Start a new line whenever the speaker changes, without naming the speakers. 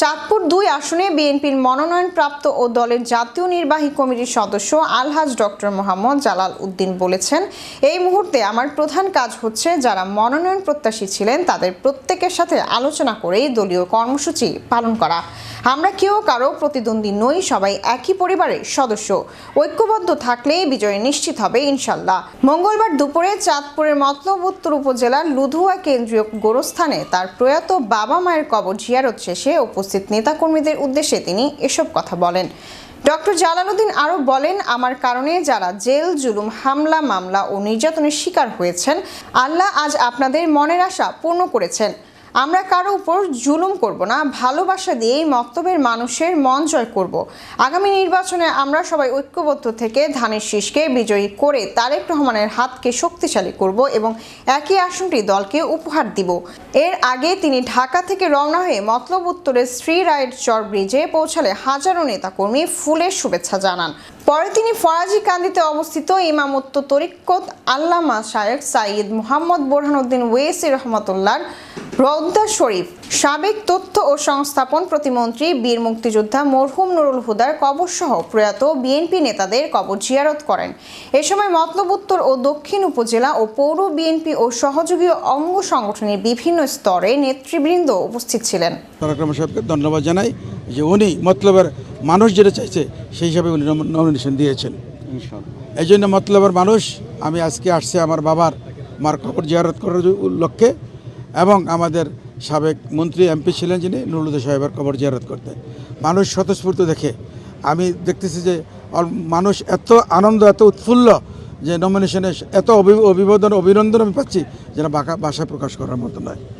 চাঁদপুর দুই আসনে বিএনপির মনোনয়নপ্রাপ্ত ও দলের জাতীয় নির্বাহী কমিটির সদস্য আলহাজ ডক্টর মোহাম্মদ জালাল উদ্দিন বলেছেন, এই মুহূর্তে আমার প্রধান কাজ হচ্ছে যারা মনোনয়ন প্রত্যাশী ছিলেন তাদের প্রত্যেকের সাথে আলোচনা করেই দলীয় কর্মসূচি পালন করা। আমরা কেউ কারও প্রতিদ্বন্দ্বী নই, সবাই একই পরিবারের সদস্য। ঐক্যবদ্ধ থাকলেই বিজয় নিশ্চিত হবে ইনশাল্লাহ। মঙ্গলবার দুপুরে চাঁদপুরের মতলব উত্তর উপজেলার লুধুয়া কেন্দ্রীয় গোরস্থানে তার প্রয়াত বাবা মায়ের কবর জিয়ারত শেষে উপস্থিত নেতাকর্মীদের উদ্দেশ্যে তিনি এসব কথা বলেন। ডক্টর জালালউদ্দিন আরও বলেন, আমার কারণে যারা জেল, জুলুম, হামলা, মামলা ও নির্যাতনের শিকার হয়েছেন, আল্লাহ আজ আপনাদের মনের আশা পূর্ণ করেছেন। আমরা কারও উপর জুলুম করব না, ভালোবাসা দিয়েই মক্তবের মানুষের মন জয় করব। আগামী নির্বাচনে আমরা সবাই ঐক্যবদ্ধ থেকে ধানের শীষকে বিজয়ী করে তারেক রহমানের হাতকে শক্তিশালী করব এবং একই আসনটি দলকে উপহার দিব। এর আগে তিনি ঢাকা থেকে রওনা হয়ে মতলব উত্তরের শ্রী রায়ের চর ব্রিজে পৌঁছালে হাজারো নেতাকর্মী ফুলের শুভেচ্ছা জানান। পরে তিনি ফরাজি কান্দিতে অবস্থিত ইমামত্ব তরিকত আল্লামা শায়েখ সাইয়দ মোহাম্মদ বোরহানুদ্দিন ওয়েসি রহমতুল্লাহ রৌদ্দা শরীফ সাবেক তথ্য ও সংস্থাপন প্রতিমন্ত্রী বীর মুক্তিযোদ্ধা মরহুম নুরুল হুদার কবরসহ প্রয়াত বিএনপি নেতাদের কবর জিয়ারত করেন। এ সময় মতলব উত্তর ও দক্ষিণ উপজেলা ও পৌর বিএনপি ও সহযোগী অঙ্গ সংগঠনের বিভিন্ন স্তরে নেতৃবৃন্দ উপস্থিত ছিলেন।
তারক রহমান সাহেবকে ধন্যবাদ জানাই যে উনি মতলবের মানুষ যেটা চাইছে সেই হিসাবে উনি নমিনেশন দিয়েছেন। এই জন্য মতলবের মানুষ আমি আজকে আসছি আমার বাবার মার কবর জিয়ারত করার লক্ষ্যে। এবং আমাদের সাবেক মন্ত্রী এমপি ছিলেন যিনি নুরুদ্দিন সাহেবের কবর জিয়ারত করতে। মানুষ স্বতঃস্ফূর্ত দেখে। আমি দেখতেছি যে মানুষ এত আনন্দ, এত উৎফুল্ল যে নমিনেশনে এত অভি- অভিবাদন, অভিনন্দন আমি পাচ্ছি যেটা বাঁকা ভাষায় প্রকাশ করার মতো নয়।